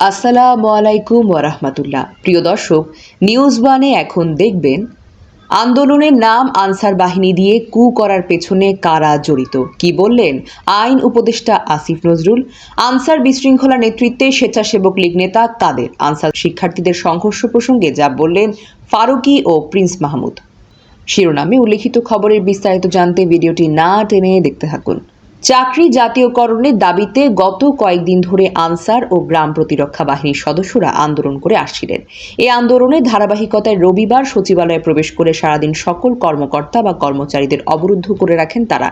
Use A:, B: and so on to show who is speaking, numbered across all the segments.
A: আসসালামু আলাইকুম ওরহমতুল্লাহ প্রিয় দর্শক, নিউজ ওয়ানে এখন দেখবেন, আন্দোলনের নাম আনসার বাহিনী দিয়ে কু করার পেছনে কারা জড়িত? কি বললেন আইন উপদেষ্টা আসিফ নজরুল? আনসার বিশৃঙ্খলা নেতৃত্বে স্বেচ্ছাসেবক লীগ নেতা কাদের? আনসার শিক্ষার্থীদের সংঘর্ষ প্রসঙ্গে যা বললেন ফারুকি ও প্রিন্স মাহমুদ। শিরোনামে উল্লেখিত খবরের বিস্তারিত জানতে ভিডিওটি না টেনে দেখতে থাকুন। চাকরি জাতীয়করণের দাবিতে গত কয়েকদিন ধরে আনসার ও গ্রাম প্রতিরক্ষা বাহিনীর সদস্যরা আন্দোলন করে আসছিলেন। এই আন্দোলনের ধারাবাহিকতায় রবিবার সচিবালয়ে প্রবেশ করে সারাদিন সকল কর্মকর্তা বা কর্মচারীদের অবরুদ্ধ করে রাখেন তারা।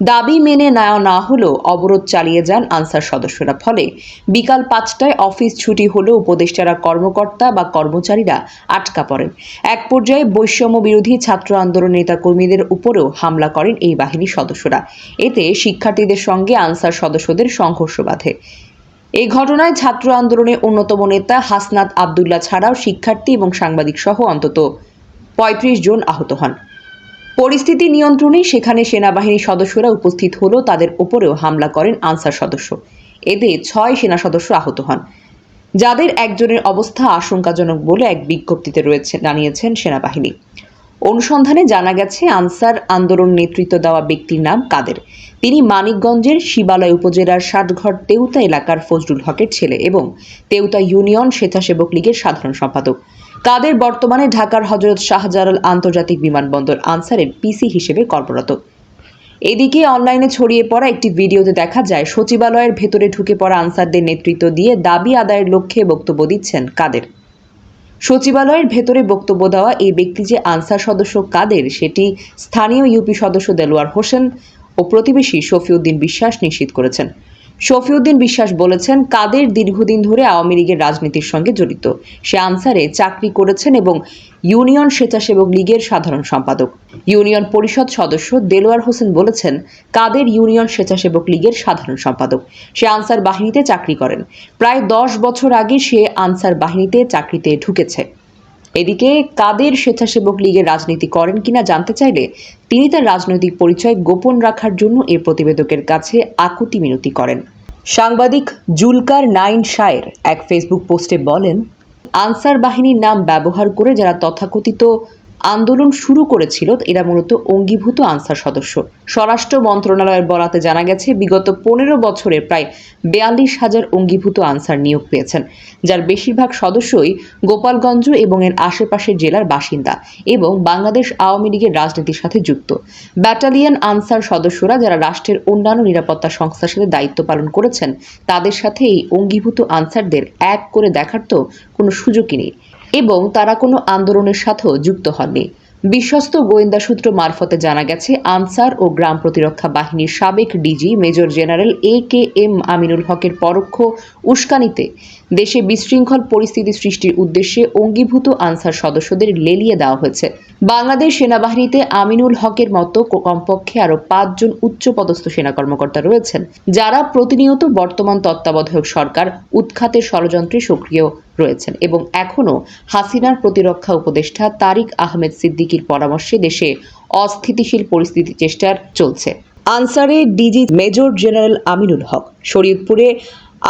A: দাবি মেনে নেওয়া না হলেও অবরোধ চালিয়ে যান আনসার সদস্যরা। ফলে বিকাল পাঁচটায় অফিস ছুটি হলেও উপদেষ্টারা কর্মকর্তা বা কর্মচারীরা আটকা পড়েন। এক পর্যায়ে বৈষম্য বিরোধী ছাত্র আন্দোলন নেতা কর্মীদের উপরেও হামলা করেন এই বাহিনীর সদস্যরা। এতে শিক্ষার্থীদের সঙ্গে আনসার সদস্যদের সংঘর্ষ বাধে। এই ঘটনায় ছাত্র আন্দোলনের অন্যতম নেতা হাসনাত আবদুল্লাহ ছাড়াও শিক্ষার্থী এবং সাংবাদিক সহ অন্তত পঁয়ত্রিশ জন আহত হন। পরিস্থিতি নিয়ন্ত্রণে সেখানে সেনাবাহিনীর সদস্যরা উপস্থিত হলেও তাদের ওপরেও হামলা করেন আনসার সদস্য। এতে ছয় সেনা সদস্য আহত হন। যাদের একজনের অবস্থা আশঙ্কাজনক বলে এক বিজ্ঞপ্তিতে রয়েছে, জানিয়েছেন সেনাবাহিনী। অনুসন্ধানে জানা গেছে, আনসার আন্দোলন নেতৃত্ব দেওয়া ব্যক্তির নাম কাদের। তিনি মানিকগঞ্জের শিবালয় উপজেলার ষাটঘর তেউতা এলাকার ফজলুল হকের ছেলে এবং তেউতা ইউনিয়ন স্বেচ্ছাসেবক লীগের সাধারণ সম্পাদক। কাদের বর্তমানে ঢাকার হজরত শাহজালাল আন্তর্জাতিক বিমানবন্দর আনসারের পিসি হিসেবে কর্মরত। এদিকে অনলাইনে ছড়িয়ে পড়া একটি ভিডিওতে দেখা যায়, সচিবালয়ের ভেতরে ঢুকে পড়া আনসারদের নেতৃত্ব দিয়ে দাবি আদায়ের লক্ষ্যে বক্তব্য দিচ্ছেন কাদের। সচিবালয়ের ভেতরে বক্তব্য দেওয়া এই ব্যক্তি যে আনসার সদস্য কাদের, সেটি স্থানীয় ইউপি সদস্য দেলোয়ার হোসেন ও প্রতিবেশী শফিউদ্দিন বিশ্বাস নিশ্চিত করেছেন। শফিউদ্দিন বিশ্বাস বলেছেন, কাদের দীর্ঘদিন ধরে আওয়ামী লীগের রাজনীতির সঙ্গে জড়িত? সে আনসারে, চাকরি করেছেন এবং ইউনিয়ন স্বেচ্ছাসেবক লীগের সাধারণ সম্পাদক। ইউনিয়ন পরিষদ সদস্য দেলোয়ার হোসেন বলেছেন, কাদের ইউনিয়ন স্বেচ্ছাসেবক লীগের সাধারণ সম্পাদক? সে আনসার বাহিনীতে চাকরি করেন। প্রায় দশ বছর আগে সে আনসার বাহিনীতে চাকরিতে ঢুকেছে। এদিকে কাদের স্বেচ্ছাসেবক লীগের রাজনীতি করেন কিনা জানতে চাইলে তিনি তার রাজনৈতিক পরিচয় গোপন রাখার জন্য এ প্রতিবেদকের কাছে আকুতি মিনতি করেন। সাংবাদিক জুলকার নাইন শায়ের এক ফেসবুক পোস্টে বলেন, আনসার বাহিনীর নাম ব্যবহার করে যারা তথাকথিত আন্দোলন শুরু করেছিল এরা মূলত অঙ্গীভূত আনসার সদস্য। স্বরাষ্ট্র মন্ত্রণালয়ের বরাতে জানা গেছে, বিগত পনেরো বছরে প্রায় বেয়াল্লিশ হাজার অঙ্গীভূত আনসার নিয়োগ পেয়েছেন, যার বেশিরভাগ সদস্যই গোপালগঞ্জ এবং এর আশেপাশের জেলার বাসিন্দা এবং বাংলাদেশ আওয়ামী লীগের রাজনীতির সাথে যুক্ত। ব্যাটালিয়ন আনসার সদস্যরা যারা রাষ্ট্রের অন্যান্য নিরাপত্তা সংস্থার সাথে দায়িত্ব পালন করেছেন, তাদের সাথে এই অঙ্গীভূত আনসারদের এক করে দেখার তো কোনো সুযোগই নেই। এবং তারা কোনো আন্দোলনের সাথেও যুক্ত হননি। বিশ্বস্ত গোয়েন্দা সূত্র মারফতে জানা গেছে, আনসার ও গ্রাম প্রতিরক্ষা বাহিনীর সাবেক DG major general A K M Aminul হকের পরোক্ষ উস্কানিতে দেশে বিশৃঙ্খল পরিস্থিতি সৃষ্টির উদ্দেশ্যে অঙ্গীভূত আনসার সদস্যদের লেলিয়ে দেওয়া হয়েছে। বাংলাদেশ সেনাবাহিনীতে আমিনুল হকের মতো কমপক্ষে আরও পাঁচজন উচ্চপদস্থ সেনা কর্মকর্তা রয়েছেন, যারা প্রতিনিয়ত বর্তমান তত্ত্বাবধায়ক সরকার, উৎখাতের ষড়যন্ত্রে সক্রিয় রয়েছেন এবং এখনও হাসিনার প্রতিরক্ষা উপদেষ্টা তারিক আহমেদ সিদ্দিকির পরামর্শে দেশে অস্থিতিশীল পরিস্থিতি চেষ্টার চলছে। আনসারে DG major general Aminul Haque শরীয়তপুরে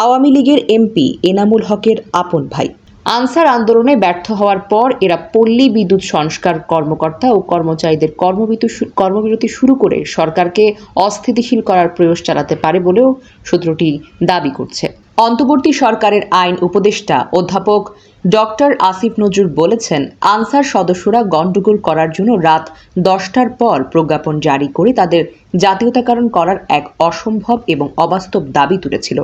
A: Awami লীগের এমপি এনামুল হকের আপন ভাই। আনসার আন্দোলনে ব্যর্থ হওয়ার পর এরা পল্লী বিদ্যুৎ সংস্কার কর্মকর্তা ও কর্মচারীদের কর্মবিরতি কর্মবিরতি শুরু করে সরকারকে অস্থিতিশীল করার প্রয়াস চালাতে পারে বলেও সূত্রটি দাবি করছে। অন্তর্বর্তী সরকারের আইন উপদেষ্টা অধ্যাপক ডক্টর আসিফ নজরুল বলেছেন, আনসার সদস্যরা গণ্ডগোল করার জন্য রাত দশটার পর প্রজ্ঞাপন জারি করে তাদের জাতীয়তাকরণ করার এক অসম্ভব এবং অবাস্তব দাবি তুলেছিল।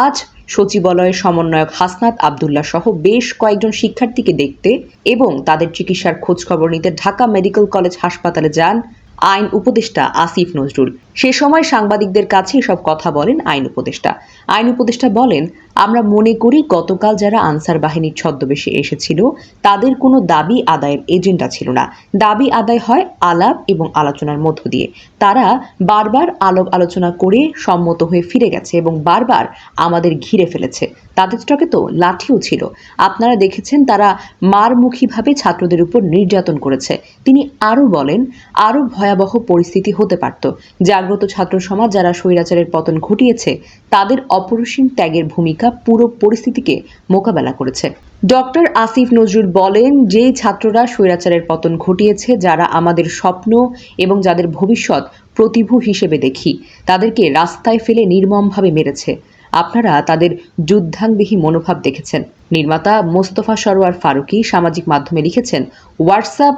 A: আজ সচিবালয়ের সমন্বয়ক হাসনাত আবদুল্লাহ সহ বেশ কয়েকজন শিক্ষার্থীকে দেখতে এবং তাদের চিকিৎসার খোঁজখবর নিতে ঢাকা মেডিকেল কলেজ হাসপাতালে যান আইন উপদেষ্টা আসিফ নজরুল। সে সময় সাংবাদিকদের কাছে এসব কথা বলেন আইন উপদেষ্টা। আইন উপদেষ্টা বলেন, আমরা মনে করি গতকাল যারা আনসার বাহিনীর ছদ্মবেশে এসেছিল, তাদের কোনো দাবি আদায়ের এজেন্ডা ছিল না। দাবি আদায় হয় আলাপ এবং আলোচনার মধ্য দিয়ে। তারা বারবার আলাপ আলোচনা করে সম্মত হয়ে ফিরে গেছে এবং বারবার আমাদের ঘিরে ফেলেছে। তাদের স্টকে তো লাঠিও ছিল। আপনারা দেখেছেন তারা মারমুখীভাবে ছাত্রদের উপর নির্যাতন করেছে। তিনি আরও বলেন, আরও ভয়াবহ পরিস্থিতি হতে পারত। জাগ্রত ছাত্র সমাজ যারা স্বৈরাচারের পতন ঘটিয়েছে, তাদের অপরিসীম ত্যাগের ভূমিকা পুরো পরিস্থিতিকে মোকাবেলা করেছে। ডক্টর আসিফ নজরুল বলেন যেই ছাত্ররা স্বৈরাচারের পতন ঘটিয়েছে, যারা আমাদের স্বপ্ন এবং যাদের ভবিষ্যৎ প্রতিভু হিসেবে দেখি, তাদেরকে রাস্তায় ফেলে নির্মমভাবে মেরেছে। আপনারা তাদের যুদ্ধাঙ্গদেহী মনোভাব দেখেছেন। নির্মাতা মোস্তফা সরোয়ার ফারুকী সামাজিক মাধ্যমে লিখেছেন, হোয়াটসঅ্যাপ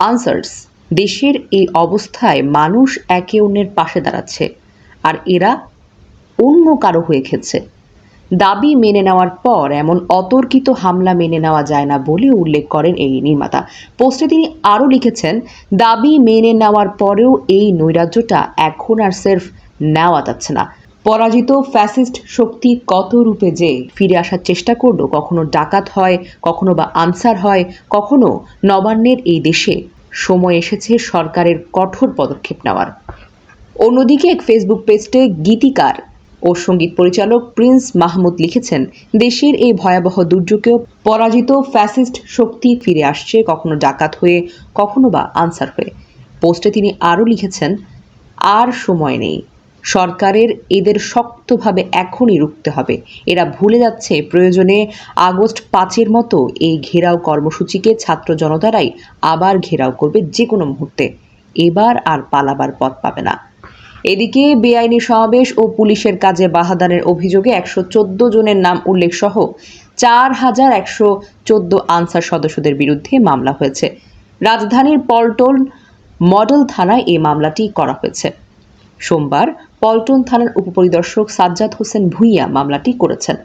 A: আনসার্স, দেশের এই অবস্থায় মানুষ একে অন্যের পাশে দাঁড়াচ্ছে, আর এরা অন্য কারও হয়ে খেলছে। দাবি মেনে নেওয়ার পর এমন অতর্কিত হামলা মেনে নেওয়া যায় না বলে উল্লেখ করেন এই নির্মাতা। পোস্টে তিনি আরও লিখেছেন, দাবি মেনে নেওয়ার পরেও এই নৈরাজ্যটা এখন আর সেরফ নেওয়া যাচ্ছে না। পরাজিত ফ্যাসিস্ট শক্তি কত রূপে যে ফিরে আসার চেষ্টা করল, কখনো ডাকাত হয়, কখনো বা আনসার হয়, কখনো নবান্নের এই দেশে সময় এসেছে সরকারের কঠোর পদক্ষেপ নেওয়ার। অন্যদিকে এক ফেসবুক পেজে গীতিকার ও সংগীত পরিচালক প্রিন্স মাহমুদ লিখেছেন, দেশের এই ভয়াবহ দুর্যোগেও পরাজিত ফ্যাসিস্ট শক্তি ফিরে আসছে, কখনো ডাকাত হয়ে, কখনো বা আনসার হয়ে। পোস্টে তিনি আরও লিখেছেন, আর সময় নেই। সরকারের এদের শক্তভাবে এখনই রুখতে হবে। এরা ভুলে যাচ্ছে প্রয়োজনে আগস্ট পাঁচের মতো এই ঘেরাও কর্মসূচিকে ছাত্র জনতারাই আবার ঘেরাও করবে যে কোনো মুহূর্তে। এবার আর পালাবার পথ পাবে না। এদিকে বেআইনি সমাবেশ ও পুলিশের কাজে বাহাদানের অভিযোগে একশো চোদ্দ জনের নাম উল্লেখ সহ চার হাজার একশো চোদ্দ আনসার সদস্যদের বিরুদ্ধে মামলা হয়েছে। রাজধানীর পল্টন মডেল থানায় এই মামলাটি করা হয়েছে। সোমবার পল্টন থানার উপপরিদর্শক সাজ্জাদ হোসেন ভুইয়া মামলাটি করেছেন।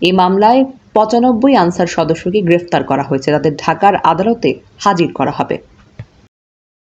A: এই মামলায় পঁচানব্বই আনসার সদস্যকে গ্রেফতার করা হয়েছে। তাদের ঢাকার আদালতে হাজির করা হবে।